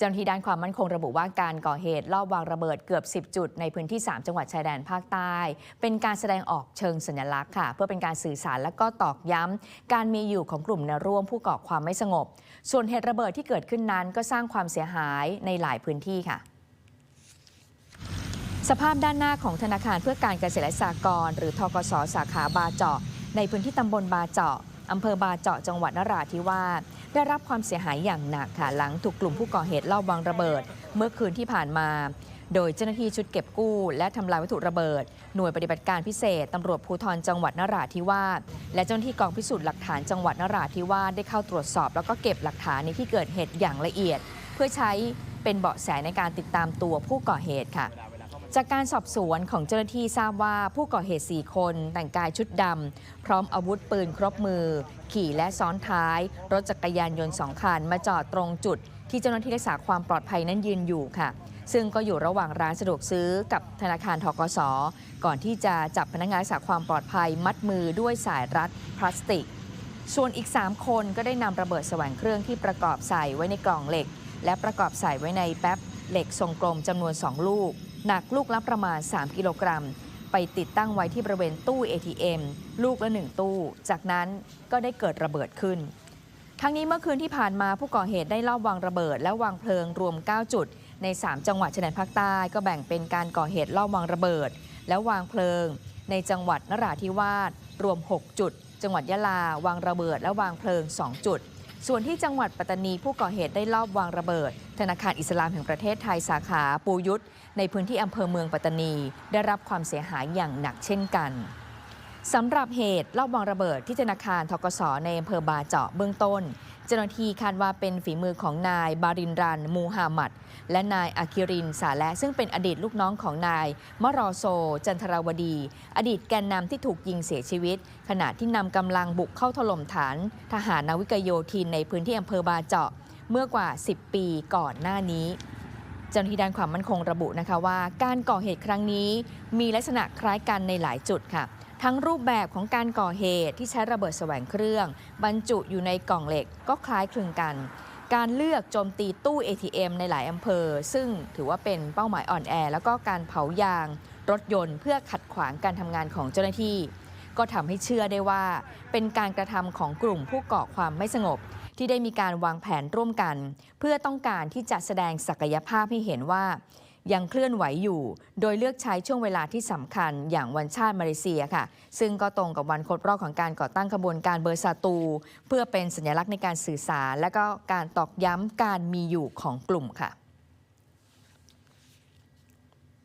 เจ้าหน้าที่ด้านความมั่นคงระบุว่าการก่อเหตุลอบวางระเบิดเกือบ 10 จุด ในพื้นที่ 3 จังหวัดชายแดนภาคใต้ เป็นการแสดงออกเชิงสัญลักษณ์ค่ะ เพื่อเป็นการสื่อสารและก็ตอกย้ำการมีอยู่ของกลุ่มแนวร่วมผู้ก่อความไม่สงบ ส่วนเหตุระเบิดที่เกิดขึ้นนั้นก็สร้างความเสียหายในหลายพื้นที่ค่ะสภาพด้านหน้าของธนาคารเพื่อการเกษตรและสหกรณ์หรือทกสสาขาบาเจาะ ในพื้นที่ตำบลบาเจาะ อำเภอบาเจาะจังหวัดนราธิวาสได้รับความเสียหายอย่างหนักค่ะหลังถูกกลุ่มผู้ก่อเหตุลอบวางระเบิด เมื่อคืนที่ผ่านมา โดยเจ้าหน้าที่ชุดเก็บกู้ และทำลายวัตถุระเบิด หน่วยปฏิบัติการพิเศษตำรวจภูธรจังหวัดนราธิวาสและเจ้าหน้าที่กองพิสูจน์หลักฐานจังหวัดนราธิวาสได้เข้าตรวจสอบ แล้วก็เก็บหลักฐานในที่เกิดเหตุอย่างละเอียด เพื่อใช้เป็นเบาะแสในการติดตามตัวผู้ก่อเหตุค่ะ จากการสอบสวนของเจ้าหน้าที่ทราบว่าผู้ก่อเหตุ 4 คนแต่งกายชุดดำ พร้อมอาวุธปืนครบมือ ขี่และซ้อนท้าย รถจักรยานยนต์สองคันมาจอดตรงจุด ที่เจ้าหน้าที่รักษาความปลอดภัยนั้นยืนอยู่ค่ะ ซึ่งก็อยู่ระหว่างร้านสะดวกซื้อกับธนาคารทกส ก่อนที่จะจับพนักงานรักษาความปลอดภัยมัดมือด้วยสายรัดพลาสติก ส่วนอีก 3 คนก็ได้นำระเบิดแสวงเครื่องที่ประกอบใส่ไว้ในกล่องเหล็ก และประกอบใส่ไว้ในแป๊บเหล็กทรงกลมจำนวน 2 ลูก หนักลูกละประมาณ 3 กิโลกรัม ไปติดตั้งไว้ที่บริเวณตู้ ATM ลูกละ1ตู้ จากนั้นก็ได้เกิดระเบิดขึ้น ทั้งนี้เมื่อคืนที่ผ่านมาผู้ก่อเหตุได้ลอบวางระเบิด และวางเพลิงรวม 9 จุด ใน 3 จังหวัดชายแดนภาคใต้ก็แบ่งเป็นการก่อเหตุลอบวางระเบิด และวางเพลิง ในจังหวัดนราธิวาสรวม 6 จุด จังหวัดยะลาวางระเบิด และวางเพลิง 2 จุด ส่วนที่จังหวัดปัตตานีผู้ก่อเหตุได้ลอบวางระเบิด ธนาคารอิสลามแห่งประเทศไทยสาขาปูยุทธในพื้นที่อำเภอเมืองปัตตานี ได้รับความเสียหายอย่างหนักเช่นกัน สำหรับเหตุลอบวางระเบิดที่ธนาคารทกสในอำเภอบาเจาะเบื้องต้น เจ้าหน้าที่คาดว่าเป็นฝีมือของนายบารินรัน มูฮัมหมัด และนายอาคิรินสาและซึ่งเป็นอดีตลูกน้องของนายมรอโซ จันทราวดี อดีตแกนนำที่ถูกยิงเสียชีวิต ขณะที่นำกำลังบุกเข้าถล่มฐาน ทหารนาวิกโยธินในพื้นที่อำเภอบาเจาะเมื่อกว่า 10 ปีก่อนหน้านี้ เจ้าหน้าที่ด้านความมั่นคงระบุนะคะว่า การก่อเหตุครั้งนี้มีลักษณะคล้ายกันในหลายจุดค่ะ ทั้งรูปแบบของการก่อเหตุที่ใช้ระเบิดแสวงเครื่อง บรรจุอยู่ในกล่องเหล็กก็คล้ายคลึงกัน การเลือกโจมตีตู้ ATM ในหลายอำเภอ ซึ่งถือว่าเป็นเป้าหมายอ่อนแอ แล้วก็การเผายาง รถยนต์เพื่อขัดขวางการทำงานของเจ้าหน้าที่ ก็ทำให้เชื่อได้ว่า เป็นการกระทำของกลุ่มผู้ก่อความไม่สงบ ที่ได้มีการวางแผนร่วมกัน เพื่อต้องการที่จะแสดงศักยภาพให้เห็นว่า ยังเคลื่อนไหวอยู่ โดยเลือกใช้ช่วงเวลาที่สำคัญอย่างวันชาติมาเลเซียค่ะ ซึ่งก็ตรงกับวันครบรอบของการก่อตั้งขบวนการเบอร์ซาตู เพื่อเป็นสัญลักษณ์ในการสื่อสาร และก็การตอกย้ำการมีอยู่ของกลุ่มค่ะ